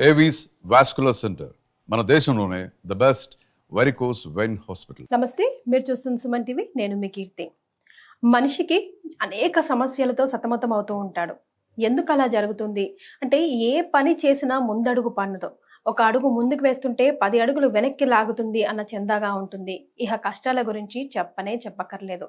Avis vascular centre మన దేశంలోనే the best varicose vein hospital నమస్తే మీరు చూస్తున్న సుమన్ టీవీ నేను మీ కీర్తి. మనిషికి అనేక సమస్యలతో సతమతం అవుతూ ఉంటాడు. ఎందుకు అలా జరుగుతుంది? అంటే ఏ పని చేసినా ముందడుగు పన్నదు ఒక అడుగు ముందుకు వేస్తుంటే పది అడుగులు వెనక్కి లాగుతుంది అన్న చందాగా ఉంటుంది. ఇహ కష్టాల గురించి చెప్పనే చెప్పక్కర్లేదు.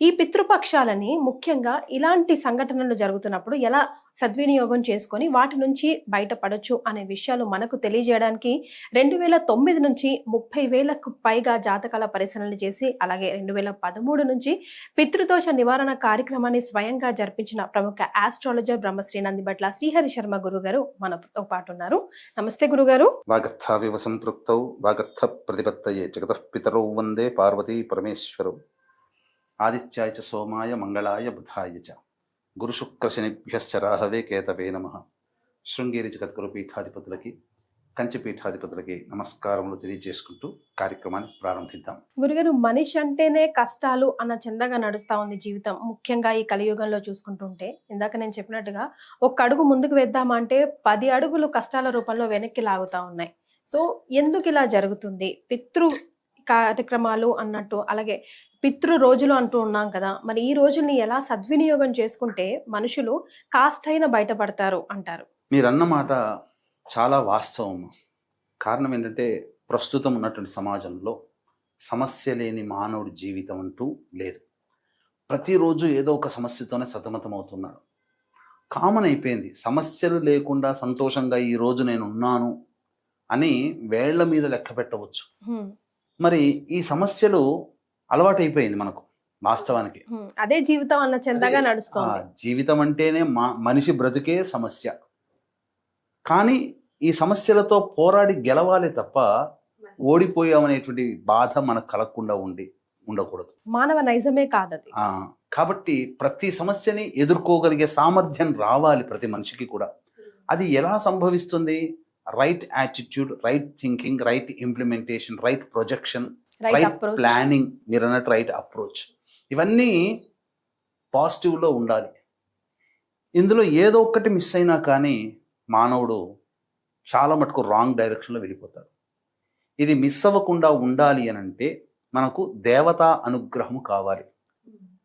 ఈ పితృపక్షాలని ముఖ్యంగా ఇలాంటి సంఘటనలు జరుగుతున్నప్పుడు ఎలా సద్వినియోగం చేసుకొని వాటి నుంచి బయటపడచ్చు అనే విషయాలు మనకు తెలియజేయడానికి రెండు వేల తొమ్మిది నుంచి ముప్పై వేలకు పైగా జాతకాల పరిశీలనలు చేసి అలాగే రెండు వేల పదమూడు నుంచి పితృదోష నివారణ కార్యక్రమాన్ని స్వయంగా జరిపించిన ప్రముఖ ఆస్ట్రాలజర్ బ్రహ్మశ్రీ నందిబట్ల శ్రీహరి శర్మ గురువు గారు మనతో పాటు ఉన్నారు నమస్తే గురుగారు. గారు వాగర్థావివ సంపృక్తౌ వాగర్థ ప్రతిపత్తయే జగతః పితరౌ వందే పార్వతీ పరమేశ్వరౌ. ఆదిత్యాయ చ సోమాయ మంగళాయ బుధాయ చ. గురుశుక్రశనిభ్యశ్చ రాహవే కేతవే నమ. శృంగేరి జగద్గురు పీఠాధిపతులకి కంచి పీఠాధిపతులకి నమస్కారములు తెలియజేసుకుంటూ కార్యక్రమాన్ని ప్రారంభిద్దాం. గురుగారు మనిషి అంటేనే కష్టాలు అన్న చందగా నడుస్తా ఉంది జీవితం. ముఖ్యంగా ఈ కలియుగంలో చూసుకుంటుంటే. ఇందాక నేను చెప్పినట్టుగా ఒక్క అడుగు ముందుకు వేద్దామంటే పది అడుగులు కష్టాల రూపంలో వెనక్కి లాగుతా ఉన్నాయి. సో ఎందుకు ఇలా జరుగుతుంది? పితృ కార్యక్రమాలు అన్నట్టు అలాగే పితృ రోజులు అంటూ ఉన్నాం కదా మరి ఈ రోజుల్ని ఎలా సద్వినియోగం చేసుకుంటే మనుషులు కాస్తైనా బయటపడతారు అంటారు? మీరన్న మాట చాలా వాస్తవం. కారణం ఏంటంటే ప్రస్తుతం ఉన్నటువంటి సమాజంలో సమస్య లేని మానవుడి జీవితం అంటూ లేదు. ప్రతిరోజు ఏదో ఒక సమస్యతోనే సతమతమవుతున్నాడు. కామన్ అయిపోయింది. సమస్యలు లేకుండా సంతోషంగా ఈ రోజు నేను ఉన్నాను అని వేళ్ళ మీద లెక్క పెట్టవచ్చు. మరి ఈ సమస్యలు అలవాటైపోయింది మనకు వాస్తవానికి. అదే జీవితం అన్న చందగా నడుస్తోంది. జీవితం అంటేనే మా మనిషి బ్రతుకే సమస్య. కానీ ఈ సమస్యలతో పోరాడి గెలవాలి తప్ప ఓడిపోయామనేటువంటి బాధ మనకు కలగకుండా ఉండి ఉండకూడదు. మానవ నైజమే కాదది. కాబట్టి ప్రతి సమస్యని ఎదుర్కోగలిగే సామర్థ్యం రావాలి ప్రతి మనిషికి కూడా. అది ఎలా సంభవిస్తుంది? Right attitude right thinking right implementation right projection right planning మీరు అన్నట్టు రైట్ అప్రోచ్ ఇవన్నీ పాజిటివ్లో ఉండాలి. ఇందులో ఏదో ఒక్కటి మిస్ అయినా కానీ మానవుడు చాలా మటుకు రాంగ్ డైరెక్షన్లో వెళ్ళిపోతాడు. ఇది మిస్ అవ్వకుండా ఉండాలి అని అంటే మనకు దేవతా అనుగ్రహము కావాలి.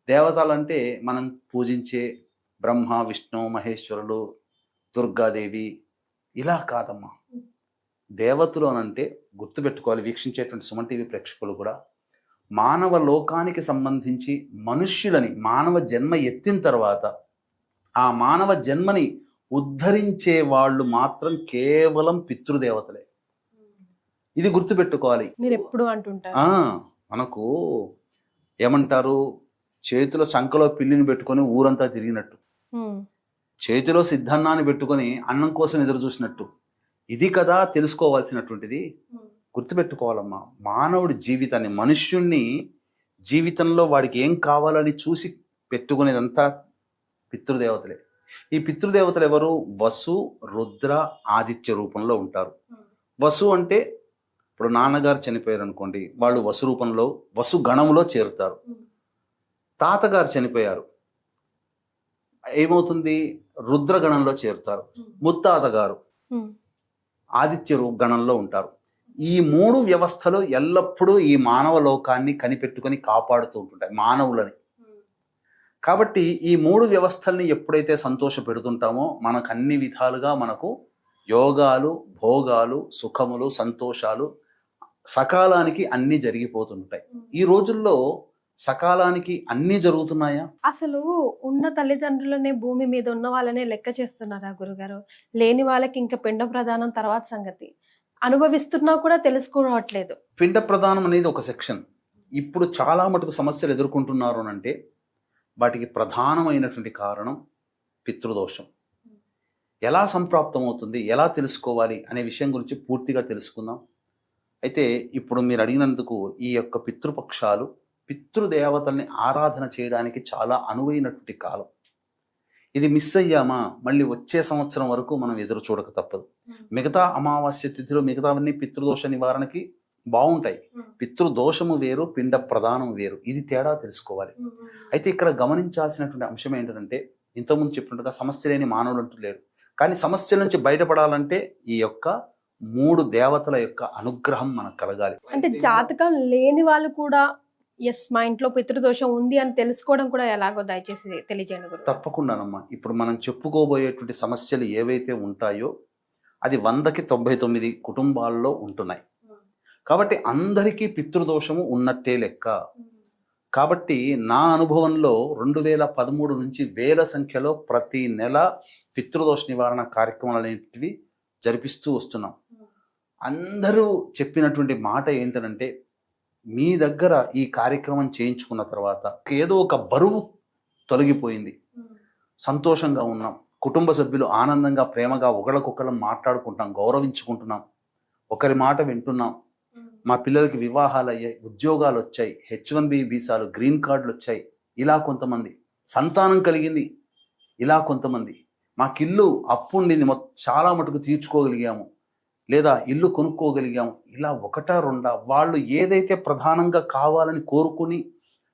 దేవతలంటే మనం పూజించే బ్రహ్మ విష్ణు మహేశ్వరులు దుర్గాదేవి ఇలా కాదమ్మా. దేవతలు అనంటే గుర్తుపెట్టుకోవాలి. వీక్షించేటువంటి సుమన్ టీవీ ప్రేక్షకులు కూడా మానవ లోకానికి సంబంధించి మనుష్యులని మానవ జన్మ ఎత్తిన తర్వాత ఆ మానవ జన్మని ఉద్ధరించే వాళ్ళు మాత్రం కేవలం పితృదేవతలే. ఇది గుర్తుపెట్టుకోవాలి. మీరు ఎప్పుడు అంటుంటారు? ఆ, మనకు ఏమంటారు? చేతిలో సంకలో పిల్లిని పెట్టుకొని ఊరంతా తిరిగినట్టు. చేతిలో సిద్ధన్నాన్ని పెట్టుకొని అన్నం కోసం ఎదురు చూసినట్టు. ఇది కదా తెలుసుకోవాల్సినటువంటిది. గుర్తుపెట్టుకోవాలమ్మా. మానవుడి జీవితాన్ని మనుష్యుణ్ణి జీవితంలో వాడికి ఏం కావాలని చూసి పెట్టుకునేదంతా పితృదేవతలే. ఈ పితృదేవతలు ఎవరు? వసు రుద్ర ఆదిత్య రూపంలో ఉంటారు. వసు అంటే ఇప్పుడు నాన్నగారు చనిపోయారు అనుకోండి వాళ్ళు వసు రూపంలో వసు గణంలో చేరుతారు. తాతగారు చనిపోయారు. ఏమవుతుంది? రుద్రగణంలో చేరుతారు. ముత్తాత గారు ఆదిత్య రూప గణంలో ఉంటారు. ఈ మూడు వ్యవస్థలు ఎల్లప్పుడూ ఈ మానవ లోకాన్ని కనిపెట్టుకొని కాపాడుతూ ఉంటుంటాయి మానవులని. కాబట్టి ఈ మూడు వ్యవస్థల్ని ఎప్పుడైతే సంతోష పెడుతుంటామో మనకు అన్ని విధాలుగా మనకు యోగాలు భోగాలు సుఖములు సంతోషాలు సకాలానికి అన్నీ జరిగిపోతుంటాయి. ఈ రోజుల్లో సకాలానికి అన్నీ జరుగుతున్నాయా? అసలు ఉన్న తల్లిదండ్రులనే భూమి మీద ఉన్న వాళ్ళనే లెక్క చేస్తున్నారా గురుగారు? లేని వాళ్ళకి ఇంకా పిండ ప్రదానం తర్వాత సంగతి. అనుభవిస్తున్నా కూడా తెలుసుకోవట్లేదు. పిండ ప్రధానం అనేది ఒక సెక్షన్. ఇప్పుడు చాలా మటుకు సమస్యలు ఎదుర్కొంటున్నారు అంటే వాటికి ప్రధానమైనటువంటి కారణం పితృదోషం. ఎలా సంప్రాప్తం అవుతుంది ఎలా తెలుసుకోవాలి? అనే విషయం గురించి పూర్తిగా తెలుసుకుందాం. అయితే ఇప్పుడు మీరు అడిగినందుకు ఈ యొక్క పితృపక్షాలు పితృదేవతల్ని ఆరాధన చేయడానికి చాలా అనువైనటువంటి కాలం. ఇది మిస్ అయ్యామా? మళ్ళీ వచ్చే సంవత్సరం వరకు మనం ఎదురు చూడక తప్పదు. మిగతా అమావాస్య తిథిలో మిగతావన్నీ పితృదోష నివారణకి బాగుంటాయి. పితృదోషము వేరు పిండ ప్రధానం వేరు. ఇది తేడా తెలుసుకోవాలి. అయితే ఇక్కడ గమనించాల్సినటువంటి అంశం ఏంటంటే ఇంతకుముందు చెప్పినట్టుగా సమస్య లేని మానవుడు అంటూ లేడు కానీ సమస్యల నుంచి బయటపడాలంటే ఈ యొక్క మూడు దేవతల యొక్క అనుగ్రహం మనకు కలగాలి. అంటే జాతకం లేని వాళ్ళు కూడా ఎస్ మా ఇంట్లో పితృదోషం ఉంది అని తెలుసుకోవడం కూడా ఎలాగో దయచేసి తెలియజేయండి గురు తప్పకుండానమ్మా. ఇప్పుడు మనం చెప్పుకోబోయేటువంటి సమస్యలు ఏవైతే ఉంటాయో అది వందకి తొంభై తొమ్మిది కుటుంబాల్లో ఉంటున్నాయి. కాబట్టి అందరికీ పితృదోషము ఉన్నట్టే లెక్క. కాబట్టి నా అనుభవంలో రెండు వేల పదమూడు నుంచి వేల సంఖ్యలో ప్రతి నెల పితృదోష నివారణ కార్యక్రమాలు అనేటివి జరిపిస్తూ వస్తున్నాం. అందరూ చెప్పినటువంటి మాట ఏంటంటే మీ దగ్గర ఈ కార్యక్రమం చేయించుకున్న తర్వాత ఏదో ఒక బరువు తొలగిపోయింది. సంతోషంగా ఉన్నాం. కుటుంబ సభ్యులు ఆనందంగా ప్రేమగా ఒకళ్ళకొకళ్ళం మాట్లాడుకుంటాం గౌరవించుకుంటున్నాం. ఒకరి మాట వింటున్నాం. మా పిల్లలకి వివాహాలు అయ్యాయి ఉద్యోగాలు వచ్చాయి హెచ్ వన్ బి వీసాలు గ్రీన్ కార్డులు వచ్చాయి. ఇలా కొంతమంది. సంతానం కలిగింది. ఇలా కొంతమంది. మాకు ఇల్లు అప్పు ఉండింది. మొత్తం చాలా మటుకు తీర్చుకోగలిగాము. లేదా ఇల్లు కొనుక్కోగలిగాము. ఇలా ఒకటా రెండా? వాళ్ళు ఏదైతే ప్రధానంగా కావాలని కోరుకుని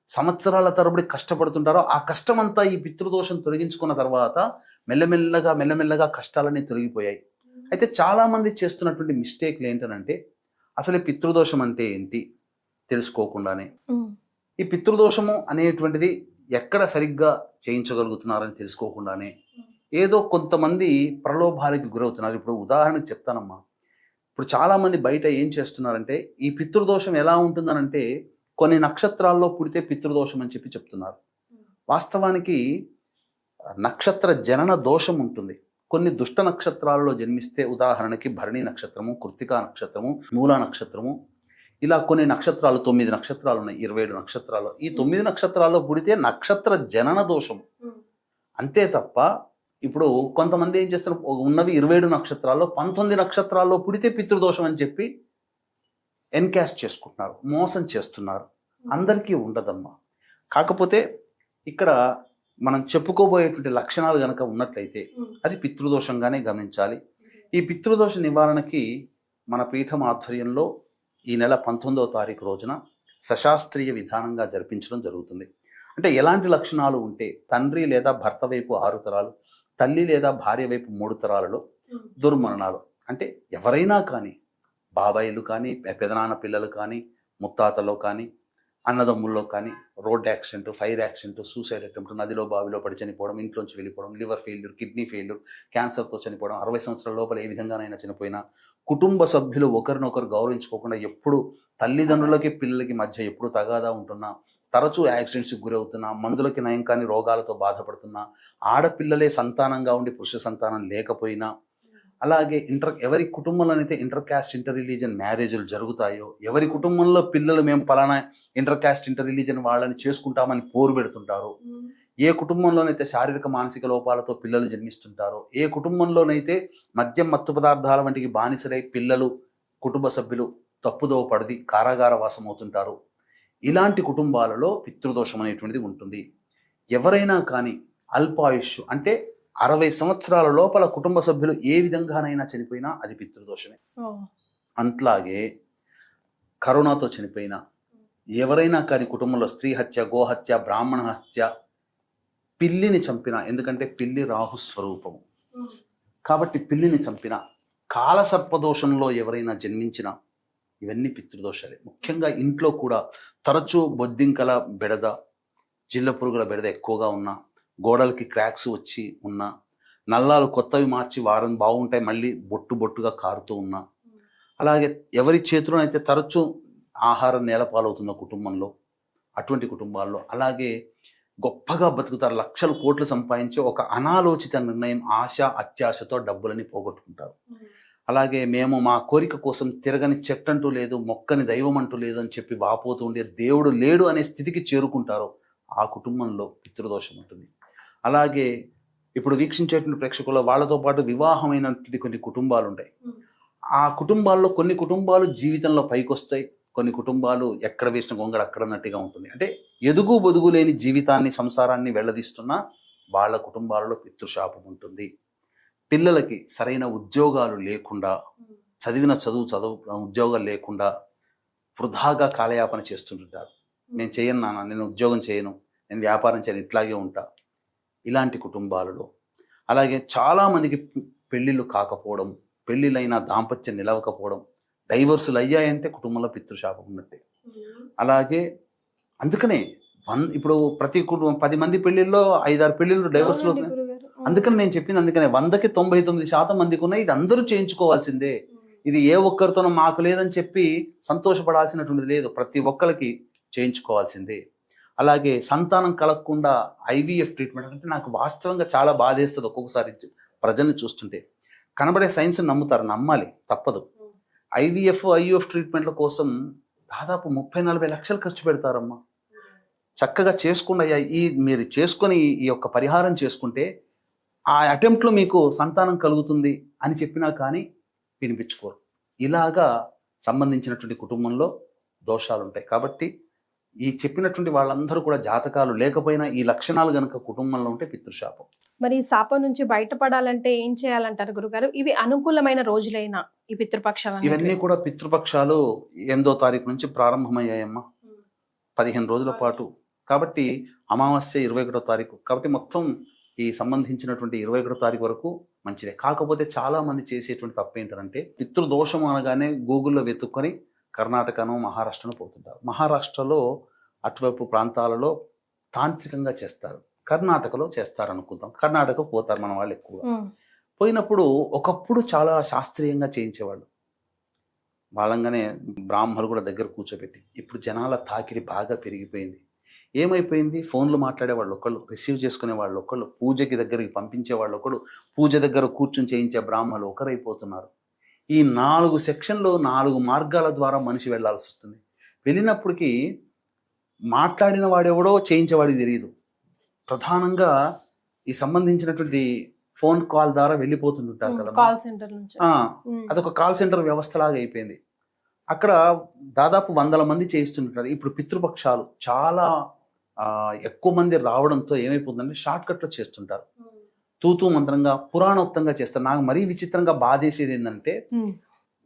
సంవత్సరాల తరబడి కష్టపడుతుంటారో ఆ కష్టమంతా ఈ పితృదోషం తొలగించుకున్న తర్వాత మెల్లమెల్లగా మెల్లమెల్లగా కష్టాలన్నీ తొలగిపోయాయి. అయితే చాలామంది చేస్తున్నటువంటి మిస్టేక్లు ఏంటనంటే అసలు ఈ పితృదోషం అంటే ఏంటి తెలుసుకోకుండానే. ఈ పితృదోషము అనేటువంటిది ఎక్కడ సరిగ్గా చేయించగలుగుతున్నారని తెలుసుకోకుండానే ఏదో కొంతమంది ప్రలోభాలకి గురవుతున్నారు. ఇప్పుడు ఉదాహరణకు చెప్తానమ్మా. ఇప్పుడు చాలామంది బయట ఏం చేస్తున్నారంటే ఈ పితృదోషం ఎలా ఉంటుందనంటే కొన్ని నక్షత్రాల్లో పుడితే పితృదోషం అని చెప్పి చెప్తున్నారు. వాస్తవానికి నక్షత్ర జనన దోషం ఉంటుంది. కొన్ని దుష్ట నక్షత్రాలలో జన్మిస్తే ఉదాహరణకి భరణి నక్షత్రము కృతికా నక్షత్రము మూలా నక్షత్రము ఇలా కొన్ని నక్షత్రాలు తొమ్మిది నక్షత్రాలు ఉన్నాయి ఇరవై ఏడు నక్షత్రాలు. ఈ తొమ్మిది నక్షత్రాల్లో పుడితే నక్షత్ర జనన దోషం. అంతే తప్ప ఇప్పుడు కొంతమంది ఏం చేస్తారు? ఉన్నవి ఇరవై ఏడు నక్షత్రాల్లో పంతొమ్మిది నక్షత్రాల్లో పుడితే పితృదోషం అని చెప్పి ఎన్కాస్ట్ చేసుకుంటున్నారు మోసం చేస్తున్నారు. అందరికీ ఉండదమ్మా. కాకపోతే ఇక్కడ మనం చెప్పుకోబోయేటువంటి లక్షణాలు గనక ఉన్నట్లయితే అది పితృదోషంగానే గమనించాలి. ఈ పితృదోష నివారణకి మన పీఠం ఆధ్వర్యంలో ఈ నెల పంతొమ్మిదవ తారీఖు రోజున సశాస్త్రీయ విధానంగా జరిపించడం జరుగుతుంది. అంటే ఎలాంటి లక్షణాలు ఉంటే తండ్రి లేదా భర్త వైపు ఆరు తరాలు తల్లి లేదా భార్య వైపు మూడు తరాలలో దుర్మరణాలు. అంటే ఎవరైనా కానీ బాబాయిలు కానీ పెదనాన్న పిల్లలు కానీ ముత్తాతలో కానీ అన్నదమ్ముల్లో కానీ road accident fire accident suicide attempt నదిలో బావిలో పడి చనిపోవడం ఇంట్లోంచి వెళ్ళిపోవడం లివర్ ఫెయిల్యూర్ కిడ్నీ ఫెయిల్యూర్ క్యాన్సర్తో చనిపోవడం అరవై సంవత్సరాల లోపల ఏ విధంగానైనా చనిపోయినా కుటుంబ సభ్యులు ఒకరినొకరు గౌరవించుకోకుండా ఎప్పుడు తల్లిదండ్రులకి పిల్లలకి మధ్య ఎప్పుడు తగాదా ఉంటున్నా తరచూ యాక్సిడెంట్స్కి గురవుతున్నా మందులకి నయం కాని రోగాలతో బాధపడుతున్నా ఆడపిల్లలే సంతానంగా ఉండి పురుష సంతానం లేకపోయినా అలాగే ఇంటర్ ఎవరి కుటుంబంలోనైతే ఇంటర్ క్యాస్ట్ ఇంటర్ రిలీజన్ మ్యారేజ్లు జరుగుతాయో ఎవరి కుటుంబంలో పిల్లలు మేము పలానా ఇంటర్ క్యాస్ట్ ఇంటర్ రిలీజన్ వాళ్ళని చేసుకుంటామని పోరు పెడుతుంటారో ఏ కుటుంబంలోనైతే శారీరక మానసిక లోపాలతో పిల్లలు జన్మిస్తుంటారో ఏ కుటుంబంలోనైతే మద్యం మత్తు పదార్థాల వంటికి బానిసలై పిల్లలు కుటుంబ సభ్యులు తప్పుదోవ పడిది కారాగార వాసం అవుతుంటారు ఇలాంటి కుటుంబాలలో పితృదోషం అనేటువంటిది ఉంటుంది. ఎవరైనా కానీ అల్పాయుష్ అంటే అరవై సంవత్సరాల లోపల కుటుంబ సభ్యులు ఏ విధంగానైనా చనిపోయినా అది పితృదోషమే. అట్లాగే కరోనాతో చనిపోయిన ఎవరైనా కానీ కుటుంబంలో స్త్రీ హత్య గోహత్య బ్రాహ్మణ హత్య పిల్లిని చంపిన ఎందుకంటే పిల్లి రాహు స్వరూపము. కాబట్టి పిల్లిని చంపిన కాలసర్పదోషంలో ఎవరైనా జన్మించిన ఇవన్నీ పితృదోషాలే. ముఖ్యంగా ఇంట్లో కూడా తరచూ బొద్దింకల బెడద జిల్ల పురుగుల బెడద ఎక్కువగా ఉన్నా గోడలకి క్రాక్స్ వచ్చి ఉన్నా నల్లాలు కొత్తవి మార్చి వారం బాగుంటాయి మళ్ళీ బొట్టు బొట్టుగా కారుతూ ఉన్నా. అలాగే ఎవరి చేతిలోనైతే తరచూ ఆహారం నేలపాలవుతుందో కుటుంబంలో అటువంటి కుటుంబాల్లో అలాగే గొప్పగా బతుకుతారు లక్షలు కోట్లు సంపాదించి ఒక అనాలోచిత నిర్ణయం ఆశ అత్యాశతో డబ్బులని పోగొట్టుకుంటారు. అలాగే మేము మా కోరిక కోసం తిరగని చెట్టంటూ లేదు మొక్కని దైవం అంటూ లేదు అని చెప్పి వాపోతూ ఉండే దేవుడు లేడు అనే స్థితికి చేరుకుంటారు ఆ కుటుంబంలో పితృదోషం ఉంటుంది. అలాగే ఇప్పుడు వీక్షించేటువంటి ప్రేక్షకుల్లో వాళ్ళతో పాటు వివాహమైనటువంటి కొన్ని కుటుంబాలు ఉంటాయి ఆ కుటుంబాల్లో కొన్ని కుటుంబాలు జీవితంలో పైకొస్తాయి. కొన్ని కుటుంబాలు ఎక్కడ వేసిన గొంగడ అక్కడ ఉన్నట్టుగా ఉంటుంది. అంటే ఎదుగు బొదుగు లేని జీవితాన్ని సంసారాన్ని వెళ్ళదీస్తున్న వాళ్ళ కుటుంబాలలో పితృశాపం ఉంటుంది. పిల్లలకి సరైన ఉద్యోగాలు లేకుండా చదివిన చదువు చదువు ఉద్యోగాలు లేకుండా వృధాగా కాలయాపన చేస్తుంటుంటారు నేను చేయను నాన్న నేను ఉద్యోగం చేయను నేను వ్యాపారం చేయను ఇట్లాగే ఉంటా. ఇలాంటి కుటుంబాలలో. అలాగే చాలా మందికి పె- పెళ్ళిళ్ళు కాకపోవడం పెళ్ళిళ్ళైన దాంపత్యం నిలవకపోవడం డైవర్సులు అయ్యాయంటే కుటుంబంలో పితృశాపం ఉన్నట్టే. అలాగే అందుకనే వన్ ఇప్పుడు ప్రతి కుటుంబం పది మంది పెళ్ళిళ్ళలో ఐదారు పెళ్ళిళ్ళు డైవర్సులు అవుతున్నాయి. అందుకని నేను చెప్పింది అందుకనే వందకి తొంభై తొమ్మిది శాతం మందికి ఉన్నాయి ఇది అందరూ చేయించుకోవాల్సిందే. ఇది ఏ ఒక్కరితోనో మాకు లేదని చెప్పి సంతోషపడాల్సినటువంటిది లేదు ప్రతి ఒక్కరికి చేయించుకోవాల్సిందే. అలాగే సంతానం కలగకుండా ఐవీఎఫ్ ట్రీట్మెంట్ అంటే నాకు వాస్తవంగా చాలా బాధేస్తుంది ఒక్కొక్కసారి ప్రజల్ని చూస్తుంటే. కనబడే సైన్స్ నమ్ముతారు నమ్మాలి తప్పదు. ఐవీఎఫ్ ఐయుఎఫ్ ట్రీట్మెంట్ల కోసం దాదాపు ముప్పై నలభై లక్షలు ఖర్చు పెడతారమ్మా. చక్కగా చేసుకుండా అయ్యా ఈ మీరు చేసుకొని ఈ యొక్క పరిహారం చేసుకుంటే ఆ అటెంప్ట్లో మీకు సంతానం కలుగుతుంది అని చెప్పినా కానీ వినిపించుకోరు. ఇలాగా సంబంధించినటువంటి కుటుంబంలో దోషాలు ఉంటాయి కాబట్టి ఈ చెప్పినటువంటి వాళ్ళందరూ కూడా జాతకాలు లేకపోయినా ఈ లక్షణాలు గనుక కుటుంబంలో ఉంటే పితృశాపం. మరి ఈ శాపం నుంచి బయటపడాలంటే ఏం చేయాలంటారు గురుగారు? ఇవి అనుకూలమైన రోజులైనా ఈ పితృపక్షాలు ఇవన్నీ కూడా పితృపక్షాలు ఎనిమిదో తారీఖు నుంచి ప్రారంభమయ్యాయమ్మా. పదిహేను రోజుల పాటు. కాబట్టి అమావాస్య ఇరవై ఒకటో తారీఖు. కాబట్టి మొత్తం ఈ సంబంధించినటువంటి ఇరవై ఒకటో తారీఖు వరకు మంచిదే. కాకపోతే చాలా మంది చేసేటువంటి తప్పు ఏంటంటే పితృదోషం అనగానే గూగుల్లో వెతుక్కొని కర్ణాటకను మహారాష్ట్రను పోతుంటారు. మహారాష్ట్రలో అటువైపు ప్రాంతాలలో తాంత్రికంగా చేస్తారు. కర్ణాటకలో చేస్తారు అనుకుందాం కర్ణాటక పోతారు మన వాళ్ళు ఎక్కువ పోయినప్పుడు ఒకప్పుడు చాలా శాస్త్రీయంగా చేయించేవాళ్ళు. వాళ్ళంగానే బ్రాహ్మణులు కూడా దగ్గర కూర్చోబెట్టి ఇప్పుడు జనాల తాకిడి బాగా పెరిగిపోయింది. ఏమైపోయింది? ఫోన్లు మాట్లాడే వాళ్ళు ఒకళ్ళు రిసీవ్ చేసుకునే వాళ్ళు ఒకళ్ళు పూజకి దగ్గరికి పంపించే వాళ్ళు ఒకళ్ళు పూజ దగ్గర కూర్చుని చేయించే బ్రాహ్మణులు ఒకరైపోతున్నారు. ఈ నాలుగు సెక్షన్లు నాలుగు మార్గాల ద్వారా మనిషి వెళ్ళాల్సి వస్తుంది. వెళ్ళినప్పటికీ మాట్లాడిన వాడెవడో చేయించేవాడికి తెలియదు ప్రధానంగా ఈ సంబంధించినటువంటి ఫోన్ కాల్ ద్వారా వెళ్ళిపోతుంటారు కదా కాల్ సెంటర్ నుంచి. అదొక కాల్ సెంటర్ వ్యవస్థలాగా అయిపోయింది. అక్కడ దాదాపు వందల మంది చేయిస్తుంటారు. ఇప్పుడు పితృపక్షాలు చాలా ఎక్కువ మంది రావడంతో ఏమైపోతుందంటే షార్ట్ కట్లో చేస్తుంటారు తూతూ మంత్రంగా పురాణోక్తంగా చేస్తారు. నాకు మరీ విచిత్రంగా బాధేసేది ఏంటంటే.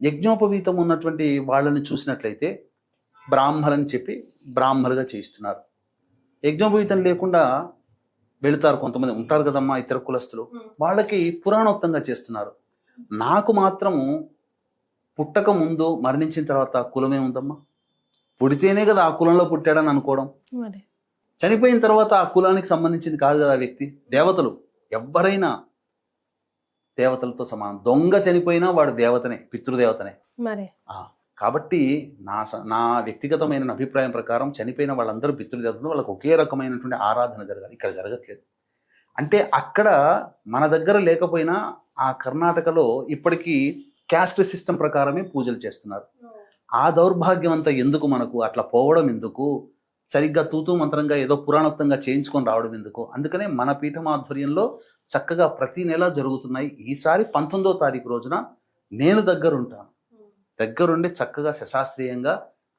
యజ్ఞోపవీతం ఉన్నటువంటి వాళ్ళని చూసినట్లయితే బ్రాహ్మలని చెప్పి బ్రాహ్మలుగా చేయిస్తున్నారు. యజ్ఞోపవీతం లేకుండా వెళుతారు కొంతమంది. ఉంటారు కదమ్మా ఇతర కులస్తులు. వాళ్ళకి పురాణోక్తంగా చేస్తున్నారు. నాకు మాత్రము పుట్టక ముందు మరణించిన తర్వాత కులమే ఉందమ్మా. పుడితేనే కదా ఆ కులంలో పుట్టాడని అనుకోవడం. చనిపోయిన తర్వాత ఆ కులానికి సంబంధించింది కాదు కదా ఆ వ్యక్తి. దేవతలు. ఎవ్వరైనా దేవతలతో సమానం. దొంగ చనిపోయినా వాడు దేవతనే పితృదేవతనే. మరి. కాబట్టి నా స- నా వ్యక్తిగతమైన అభిప్రాయం ప్రకారం చనిపోయిన వాళ్ళందరూ పితృదేవతలు వాళ్ళకి ఒకే రకమైనటువంటి ఆరాధన జరగాలి ఇక్కడ జరగట్లేదు. అంటే అక్కడ మన దగ్గర లేకపోయినా ఆ కర్ణాటకలో ఇప్పటికీ క్యాస్ట్ సిస్టమ్ ప్రకారమే పూజలు చేస్తున్నారు. ఆ దౌర్భాగ్యం అంతా ఎందుకు మనకు? అట్లా పోవడం ఎందుకు? సరిగ్గా తూతూ మంత్రంగా ఏదో పురాణోక్తంగా చేయించుకొని రావడం ఎందుకు? అందుకనే మన పీఠం ఆధ్వర్యంలో చక్కగా ప్రతి నెల జరుగుతున్నాయి. ఈసారి పంతొమ్మిదో తారీఖు రోజున నేను దగ్గరుంటాను. దగ్గరుండి చక్కగా శశాస్త్రీయంగా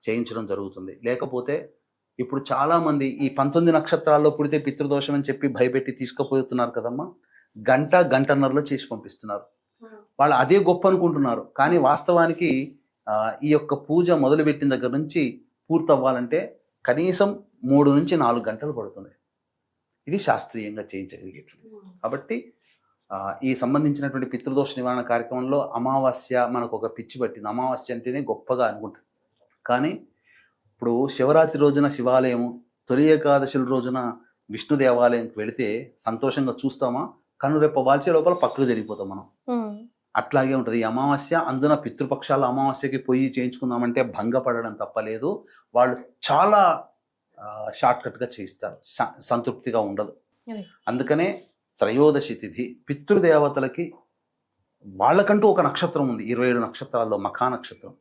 చేయించడం జరుగుతుంది. లేకపోతే ఇప్పుడు చాలామంది ఈ పంతొమ్మిది నక్షత్రాల్లో పుడితే పితృదోషం అని చెప్పి భయపెట్టి తీసుకుపోతున్నారు కదమ్మా. గంట గంటన్నరలో చేసి పంపిస్తున్నారు. వాళ్ళు అదే గొప్ప అనుకుంటున్నారు. కానీ వాస్తవానికి ఈ యొక్క పూజ మొదలుపెట్టిన దగ్గర నుంచి పూర్తవ్వాలంటే కనీసం మూడు నుంచి నాలుగు గంటలు పడుతుంది. ఇది శాస్త్రీయంగా చేయించగలిగేటువంటి కాబట్టి ఆ, ఈ సంబంధించినటువంటి పితృదోష నివారణ కార్యక్రమంలో అమావాస్య మనకు ఒక పిచ్చి పట్టింది. అమావాస్య అంటేనే గొప్పగా అనుకుంటుంది కానీ ఇప్పుడు శివరాత్రి రోజున శివాలయం తొలి ఏకాదశుల రోజున విష్ణు దేవాలయంకి వెళితే సంతోషంగా చూస్తామా? కనురెప్ప వాల్చే లోపల పక్కకు జరిగిపోతాం మనం. ఉమ్. అట్లాగే ఉంటుంది. ఈ అమావాస్య అందున పితృపక్షాల అమావాస్యకి పోయి చేయించుకుందామంటే భంగపడడం తప్పలేదు వాళ్ళు చాలా షార్ట్ కట్గా చేయిస్తారు. స- సంతృప్తిగా ఉండదు. అదే. అందుకనే త్రయోదశి తిథి పితృదేవతలకి వాళ్ళకంటూ ఒక నక్షత్రం ఉంది. ఇరవై ఏడు నక్షత్రాల్లో మఖా నక్షత్రం.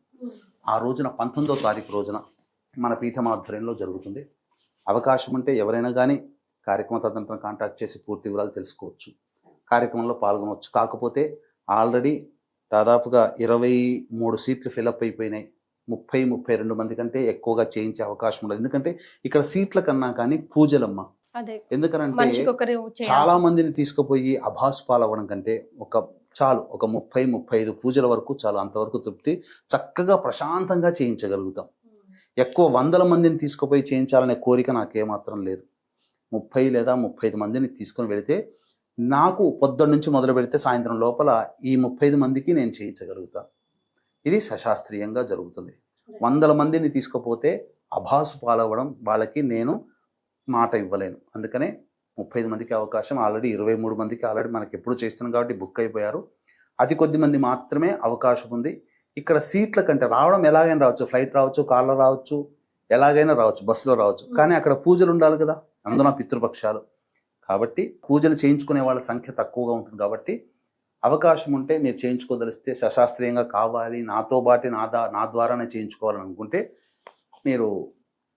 ఆ రోజున పంతొమ్మిదో తారీఖు రోజున మన పీఠం ఆధ్వర్యంలో జరుగుతుంది. అవకాశం ఉంటే ఎవరైనా కానీ కార్యక్రమ తదనంతరం కాంటాక్ట్ చేసి పూర్తి వివరాలు తెలుసుకోవచ్చు. కార్యక్రమంలో పాల్గొనవచ్చు. కాకపోతే ఆల్రెడీ దాదాపుగా ఇరవై మూడు సీట్లు ఫిలప్ అయిపోయినాయి. ముప్పై ముప్పై రెండు మంది కంటే ఎక్కువగా చేయించే అవకాశం ఉండదు. ఎందుకంటే ఇక్కడ సీట్ల కన్నా కానీ పూజలమ్మ. ఎందుకనంటే చాలా మందిని తీసుకుపోయి అభాసుపాలు అవ్వడం కంటే ఒక చాలు ఒక ముప్పై ముప్పై ఐదు పూజల వరకు చాలు అంతవరకు తృప్తి చక్కగా ప్రశాంతంగా చేయించగలుగుతాం. ఎక్కువ వందల మందిని తీసుకుపోయి చేయించాలనే కోరిక నాకేమాత్రం లేదు. ముప్పై లేదా ముప్పై ఐదు మందిని తీసుకొని వెళితే నాకు పొద్దున్న నుంచి మొదలు పెడితే సాయంత్రం లోపల ఈ ముప్పై ఐదు మందికి నేను చేయించగలుగుతాను ఇది సశాస్త్రీయంగా జరుగుతుంది. వందల మందిని తీసుకుపోతే అభాసు పాలవ్వడం వాళ్ళకి నేను మాట ఇవ్వలేను. అందుకనే ముప్పై ఐదు మందికి అవకాశం ఆల్రెడీ ఇరవై మూడు మందికి ఆల్రెడీ మనకి ఎప్పుడు చేస్తున్నాం కాబట్టి బుక్ అయిపోయారు. అతి కొద్ది మంది మాత్రమే అవకాశం ఉంది. ఇక్కడ సీట్ల కంటే రావడం ఎలాగైనా రావచ్చు. ఫ్లైట్ రావచ్చు కార్లో రావచ్చు ఎలాగైనా రావచ్చు బస్సులో రావచ్చు. కానీ అక్కడ పూజలు ఉండాలి కదా. అందున పితృపక్షాలు. కాబట్టి పూజలు చేయించుకునే వాళ్ళ సంఖ్య తక్కువగా ఉంటుంది కాబట్టి అవకాశం ఉంటే మీరు చేయించుకోదలిస్తే సశాస్త్రీయంగా కావాలి. నాతో పాటు నా దా నా ద్వారానే చేయించుకోవాలనుకుంటే మీరు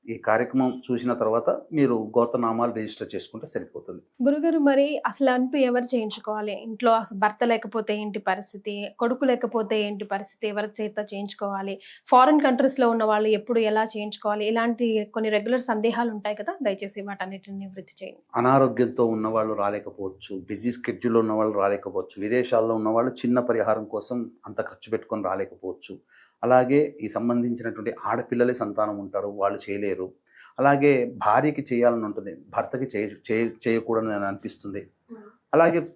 ఈ కార్యక్రమం చూసిన తర్వాత మీరు గోతనామాలు రిజిస్టర్ చేసుకుంటే సరిపోతుంది. గురుగారు మరి అసలు అంటూ ఎవరు చేయించుకోవాలి? ఇంట్లో అసలు భర్త లేకపోతే ఏంటి పరిస్థితి? కొడుకు లేకపోతే ఏంటి పరిస్థితి? ఎవరి చేత చేయించుకోవాలి? ఫారిన్ కంట్రీస్లో ఉన్న వాళ్ళు ఎప్పుడు ఎలా చేయించుకోవాలి? ఇలాంటి కొన్ని రెగ్యులర్ సందేహాలు ఉంటాయి కదా దయచేసి వాటన్నిటిని నివృత్తి చేయండి. అనారోగ్యంతో ఉన్న వాళ్ళు రాలేకపోవచ్చు బిజీ స్కెడ్యూల్లో ఉన్న వాళ్ళు రాలేకపోవచ్చు విదేశాల్లో ఉన్న వాళ్ళు చిన్న పరిహారం కోసం అంత ఖర్చు పెట్టుకొని రాలేకపోవచ్చు అలాగే ఈ సంబంధించినటువంటి ఆడపిల్లలే సంతానం ఉంటారు వాళ్ళు చేయలేరు. అలాగే భార్యకి చేయాలని ఉంటుంది భర్తకి చేయ చేయ- చేయకూడదని అని అనిపిస్తుంది. అలాగే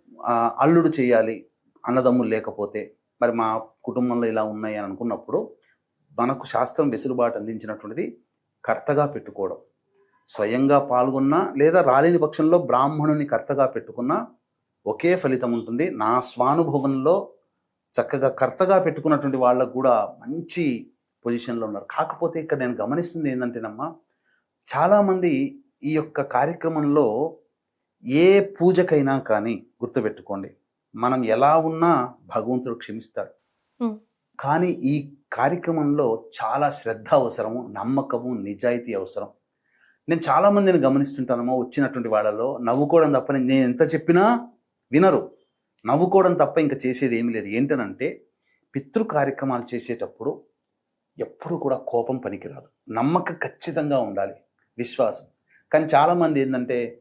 అల్లుడు చేయాలి అన్నదమ్ములు లేకపోతే మరి మా కుటుంబంలో ఇలా ఉన్నాయి అని అనుకున్నప్పుడు మనకు శాస్త్రం వెసులుబాటు అందించినటువంటిది కర్తగా పెట్టుకోవడం. స్వయంగా పాల్గొన్నా లేదా రాలేని పక్షంలో బ్రాహ్మణుని కర్తగా పెట్టుకున్నా ఒకే ఫలితం ఉంటుంది. నా స్వానుభవంలో చక్కగా కర్తగా పెట్టుకున్నటువంటి వాళ్ళకు కూడా మంచి పొజిషన్లో ఉన్నారు. కాకపోతే ఇక్కడ నేను గమనిస్తుంది ఏంటంటేనమ్మా చాలామంది ఈ యొక్క కార్యక్రమంలో ఏ పూజకైనా కానీ గుర్తుపెట్టుకోండి మనం ఎలా ఉన్నా భగవంతుడు క్షమిస్తాడు. కానీ ఈ కార్యక్రమంలో చాలా శ్రద్ధ అవసరము నమ్మకము నిజాయితీ అవసరం. నేను చాలా మందిని గమనిస్తుంటానమ్మా వచ్చినటువంటి వాళ్ళలో నవ్వుకోవడం తప్ప నేను ఎంత చెప్పినా వినరు. నవ్వుకోవడం తప్ప ఇంకా చేసేది ఏమీ లేదు. ఏంటనంటే పితృ కార్యక్రమాలు చేసేటప్పుడు ఎప్పుడు కూడా కోపం పనికిరాదు. నమ్మకం ఖచ్చితంగా ఉండాలి. విశ్వాసం. కానీ చాలామంది ఏంటంటే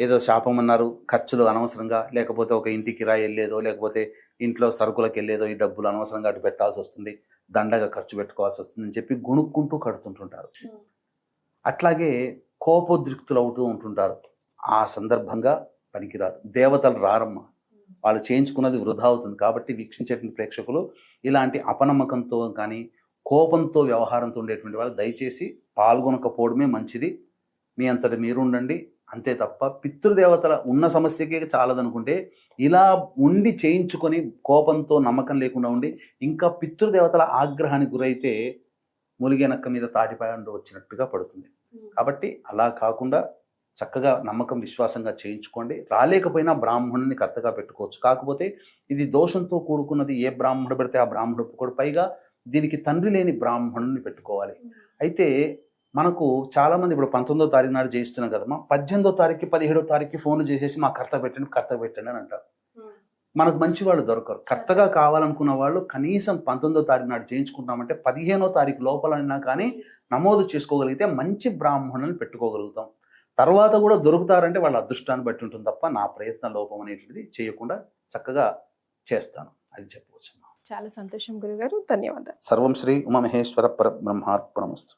ఏదో శాపం అన్నారు ఖర్చులు అనవసరంగా లేకపోతే ఒక ఇంటికి కిరాయి వెళ్ళేదో లేకపోతే ఇంట్లో సరుకులకు వెళ్ళేదో ఈ డబ్బులు అనవసరంగా అటు పెట్టాల్సి వస్తుంది దండగా ఖర్చు పెట్టుకోవాల్సి వస్తుంది అని చెప్పి గుణుక్కుంటూ కడుతుంటుంటారు. అట్లాగే కోపోద్రిక్తులు అవుతూ ఉంటుంటారు. ఆ సందర్భంగా పనికిరాదు. దేవతలు రారమ్మ. వాళ్ళు చేయించుకున్నది వృధా అవుతుంది. కాబట్టి వీక్షించేటువంటి ప్రేక్షకులు ఇలాంటి అపనమ్మకంతో కానీ కోపంతో వ్యవహారంతో ఉండేటువంటి వాళ్ళు దయచేసి పాల్గొనకపోవడమే మంచిది. మీ అంతటి మీరు ఉండండి అంతే తప్ప పితృదేవతల ఉన్న సమస్యకే చాలదనుకుంటే ఇలా ఉండి చేయించుకొని కోపంతో నమ్మకం లేకుండా ఉండి ఇంకా పితృదేవతల ఆగ్రహానికి గురైతే ములిగెనక్క మీద తాటిపాయండు వచ్చినట్టుగా పడుతుంది. కాబట్టి అలా కాకుండా చక్కగా నమ్మకం విశ్వాసంగా చేయించుకోండి. రాలేకపోయినా బ్రాహ్మణుని కర్తగా పెట్టుకోవచ్చు. కాకపోతే ఇది దోషంతో కూడుకున్నది ఏ బ్రాహ్మణుడు పెడితే ఆ బ్రాహ్మణుడు ఒప్పుకోడు. పైగా దీనికి తండ్రి లేని బ్రాహ్మణుని పెట్టుకోవాలి. అయితే మనకు చాలా మంది ఇప్పుడు పంతొమ్మిదో తారీఖు నాడు చేయిస్తున్నాం కదమ్మా. పద్దెనిమిదో తారీఖు పదిహేడో తారీఖు ఫోన్లు చేసేసి మా కర్త పెట్టండి కర్త పెట్టండి అని అంటారు. మనకు మంచి వాళ్ళు దొరకరు. కర్తగా కావాలనుకున్న వాళ్ళు కనీసం పంతొమ్మిదో తారీఖు నాడు చేయించుకుంటామంటే పదిహేనో తారీఖు లోపలైనా కానీ నమోదు చేసుకోగలిగితే మంచి బ్రాహ్మణుని పెట్టుకోగలుగుతాం. తర్వాత కూడా దొరుకుతారంటే వాళ్ళ అదృష్టాన్ని బట్టి ఉంటుంది తప్ప నా ప్రయత్న లోపం అనేటువంటిది చేయకుండా చక్కగా చేస్తాను. అది చెప్పవచ్చు చాలా సంతోషం గురుగారు. ధన్యవాదాలు. సర్వం శ్రీ ఉమామహేశ్వర పరబ్రహ్మార్పణమస్తు.